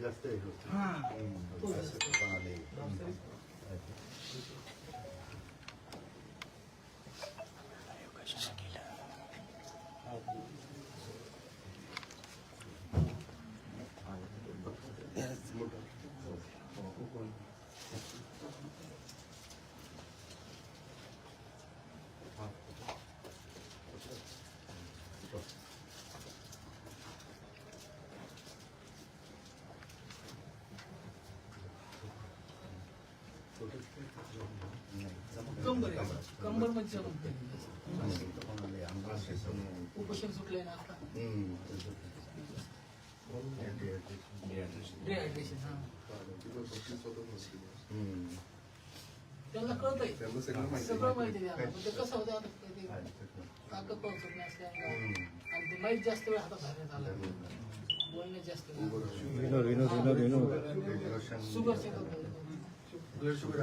जास्त हे कंबर मध्ये उपोषण सुटलंय ना आता. डिहायड्रेशन हा. त्यांना कळतंय. सगळं माहिती द्या पण ते कसं होतं आता ते ताकद पावसत नसल्यामुळे आणि ते माहीत जास्त वेळ हातात धरण्यात आला. बोलणे जास्त शुगर शुगर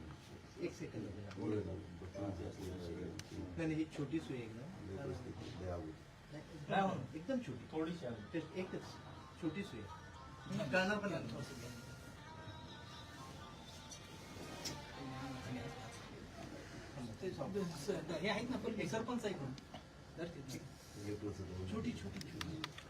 एक सेकंद नाही नाही, ही छोटी सुई आहे एकदम एकदम छोटी। थोडीशी आहे. एकच छोटी सुई आहे घालणार पण हे आहेत ना पण सरपंच आहे कोण छोटी छोटी छोटी।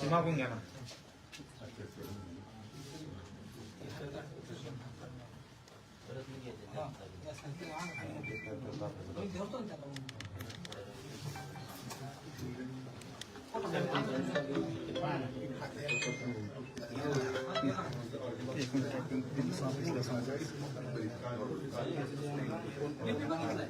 김하국 연합. 네, 네, 네.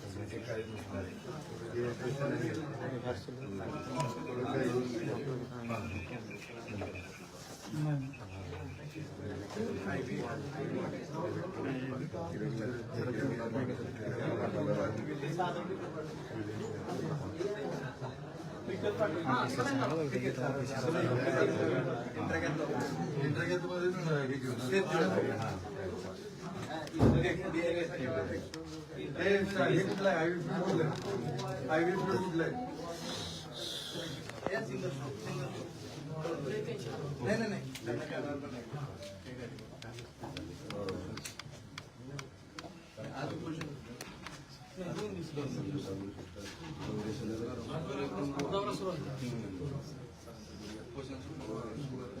ఇంటర్గెట్ ఇంటర్గెట్ हे कुठलं आहे आयुष्य कुठलं आहे आयुष्य कुठलं आहे नाही नाही नाही क्वेश्चन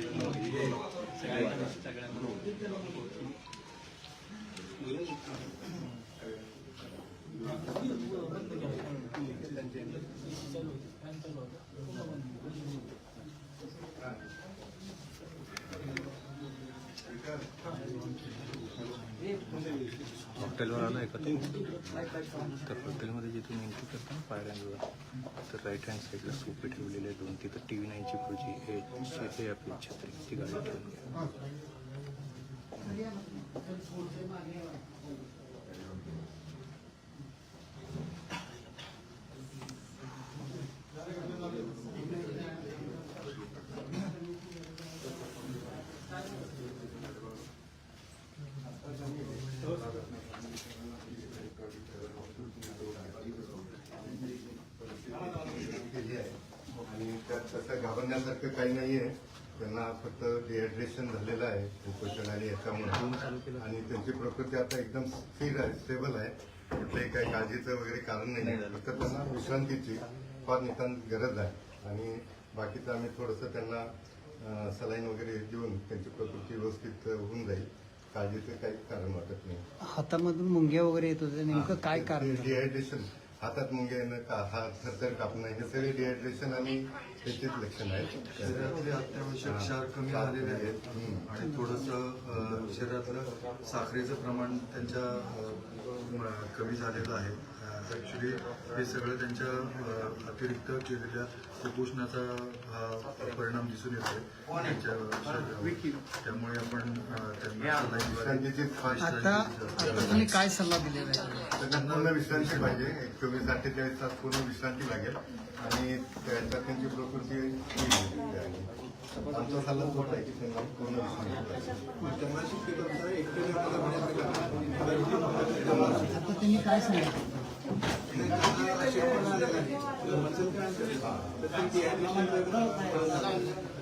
हॉटेलवर आला आहे का तू तर हॉटेलमध्ये जिथून एंट्री करतो ना पायऱ्यांवर तर राईट हँड साईडला सोपे ठेवलेले आहे दोन. तिथं टी व्ही नाईनची खुर्ची हे हे आपली छत्री ती गाडी ठेवून घ्या केली आहे आणि त्यात तसं घाबरण्यासारखं काही नाही आहे त्यांना फक्त डिहायड्रेशन झालेलं आहे कुपोषण आणि याच्यामुळे आणि त्यांची प्रकृती आता एकदम स्थिर आहे स्टेबल आहे. कुठलंही काही काळजीचं वगैरे कारण नाही आहे. फक्त त्यांना विश्रांतीची फार नितांत गरज आहे. आणि बाकीचं आम्ही थोडंसं त्यांना सलाईन वगैरे देऊन त्यांची प्रकृती व्यवस्थित होऊन जाईल. काळजीचं काही कारण वाटत नाही. हातामधून मुंग्या वगैरे येत होते नेमकं काय कारण? आहे? डिहायड्रेशन हातात मुंग्या येणं का? हात थरथर कापणं हे सगळे डिहायड्रेशन आणि त्याचेच लक्षण आहेत. शरीरातले अत्यावश्यक क्षार कमी झालेले आहेत. आणि थोडंसं शरीरातलं साखरेचं प्रमाण त्यांच्या कमी झालेलं आहे. ॲक्च्युली हे सगळं त्यांच्या अतिरिक्त केलेल्या कुपोषणाचा हा परिणाम दिसून येतोय त्यांच्या त्यामुळे आपण त्यांना काय सल्ला दिलेला आहे? त्यांना पूर्ण विश्रांती पाहिजे. एक चोवीस अठ्ठेचाळीस तास पूर्ण विश्रांती लागेल. आणि त्याच्यात त्यांची प्रकृती आमचा सल्ला तोच आहे की त्यांना पूर्ण विश्रांती त्यांनी काय सांगितलं?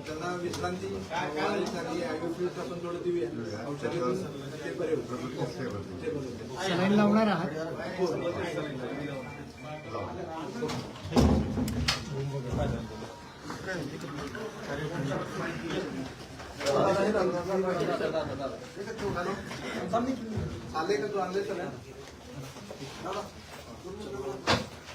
त्यांना विश्रांती आपण थोडं देऊया ते बरे होते लावणार आहात? चालले का तू आणले सगळ्या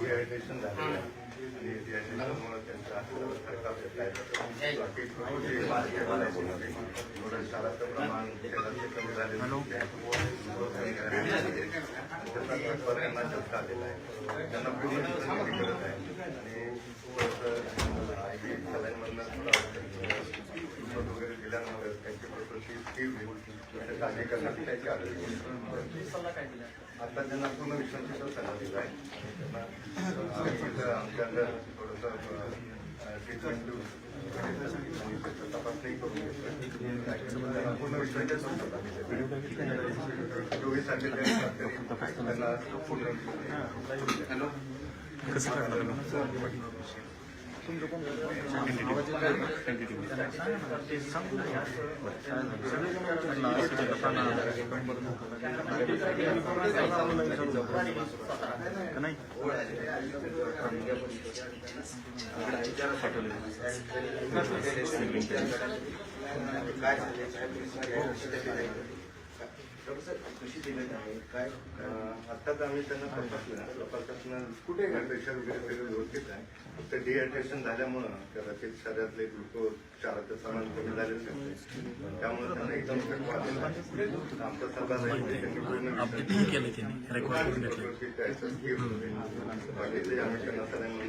डिहायड्रेशन झालेलं आहे आणि डिहायड्रेशनमुळे आहे. बाकी प्रमाण तेलाचे कमी झालेलं आहे. आहे त्यांना पूर्ण करत आहे आणि थोडंसं आई सलाईनमधनं थोडं औषध वगैरे दिल्यामुळे त्यांची प्रकृती स्थिर होईल म्हणजे काळजी करण्याची त्यांची आरोग्य आता त्यांना पूर्ण विश्रांतीचा सल्ला दिला आहे त्यांना थोडंसं तपासणी करून घेतोय. त्यांना पूर्ण विश्रांतीचा सल्ला दिला चोवीस अठ्ठेचाळीस त्यांना पूर्ण हॅलो झोपून झोपून नाही काय कसं आत्ताच आम्ही त्यांना तपासलं कुठे प्रेशर वगैरे सगळं व्यवस्थित आहे फक्त डिहायड्रेशन झाल्यामुळं कदाचित शरीरातले ग्लुकोज क्षाराचं प्रमाण कमी झालेलं त्यामुळे त्यांना एकदम थकवा आलेला आहे. आमचा सल्ला त्यांनी पूर्ण व्यवस्थित बाकीचे आम्ही त्यांना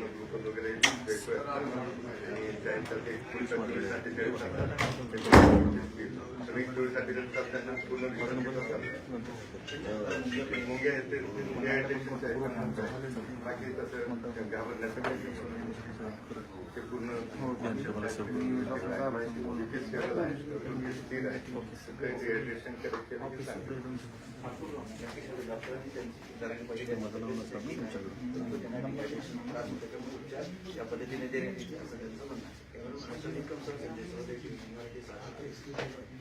ग्लुकोज वगैरे देतोय आणि ते सगळी पूर्ण मुंग्या येतील मुंग्या बाकी तसं घाबरण्यासाठी ते पूर्ण स्थिर आहे सगळे रिहायड्रेशन करायचे त्या पद्धतीने ते असं त्यांचं म्हणणं आहे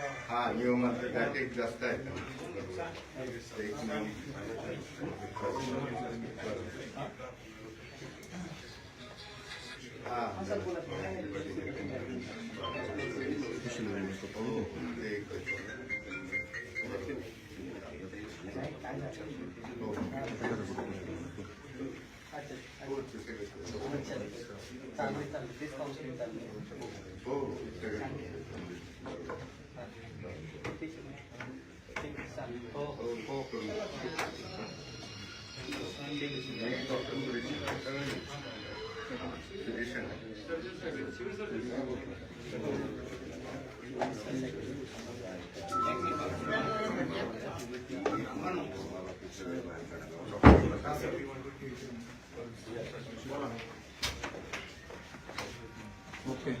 करू अच्छा हा नियमात एक जास्त आहे एक नियम हा चालू चालू तेच काउन्सिलिंग चालू Okay.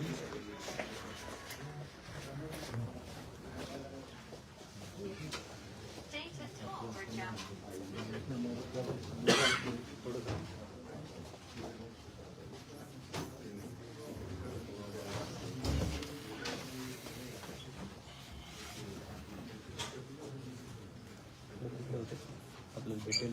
आपल्याला भेटेल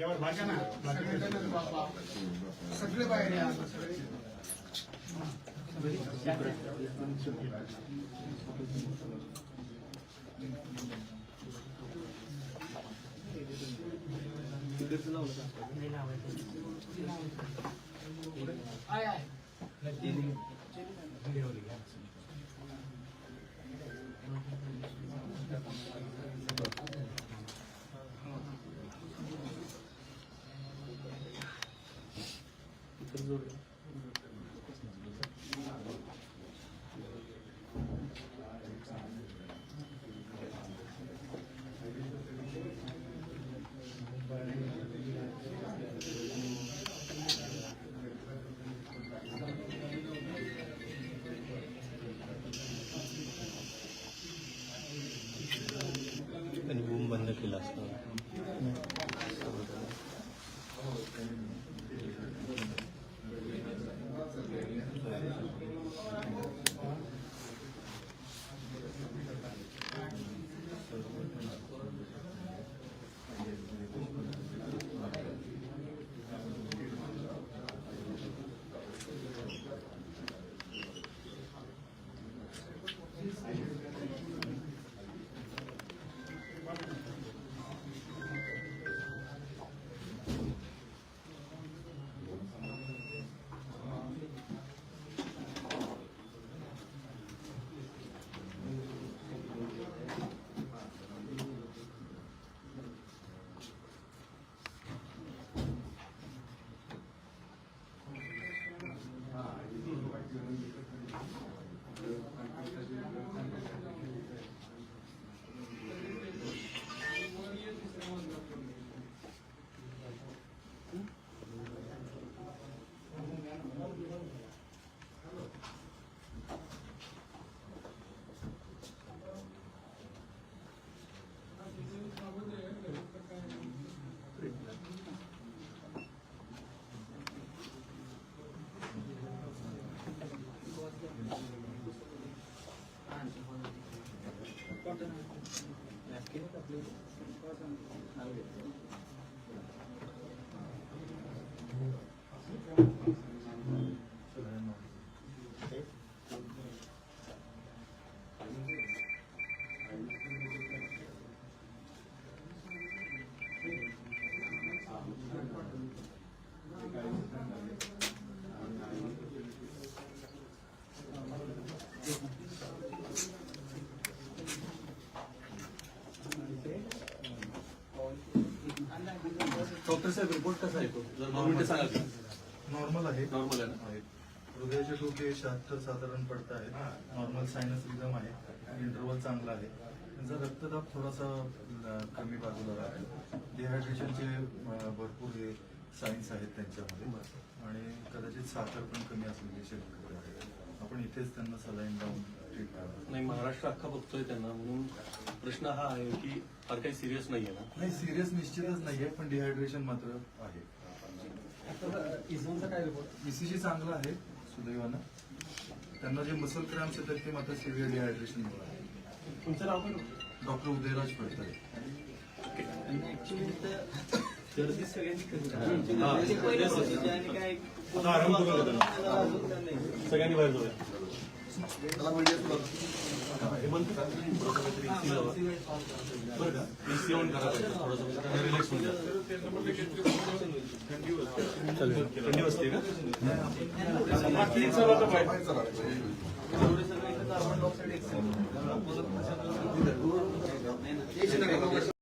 ఎవరు బాగా सगळे बाहेर या. आहे आहे बंद केला असतं ¿En la esquina डॉक्टर साहेब रिपोर्ट कसा येतो? जर मिनिटं सांगा. नॉर्मल आहे. नॉर्मल आहे ना? हृदयाचे ठोके शहात्तर साधारण पडत आहेत. नॉर्मल सायनस रिझम आहे. इंटरवल चांगला आहे. त्यांचा रक्तदाब थोडासा कमी बाजूला आहे डिहायड्रेशनचे भरपूर हे सायन्स आहेत त्यांच्यामध्ये. आणि कदाचित साखर पण कमी असलेली शक्यता आहे. आपण इथेच त्यांना सलाईन लावून ट्रीट नाही महाराष्ट्र अख्खा बघतोय त्यांना. म्हणून प्रश्न हा आहे की फार काही सिरियस नाहीये ना? नाही सिरियस निश्चितच नाहीये पण डिहायड्रेशन मात्र आहे. काय रिपोर्ट ईसीजी चांगला आहे सुदैवानं. त्यांना जे मसल क्रॅम्स येतात ते मात्र सिव्हिअर डिहायड्रेशन आहे. तुमचं नाव काय डॉक्टर उदयराज गर्दी सगळ्यांची आराम करून घेतो सगळ्यांनी बाहेर जाऊया. हेमंत थोडंसं काहीतरी AC लावा. बरं का एसी ऑन करा पाहिजे थोडंसं त्यांना रिलॅक्स होऊन जातं. थंडी वाजते का कार्बन डायऑक्साईड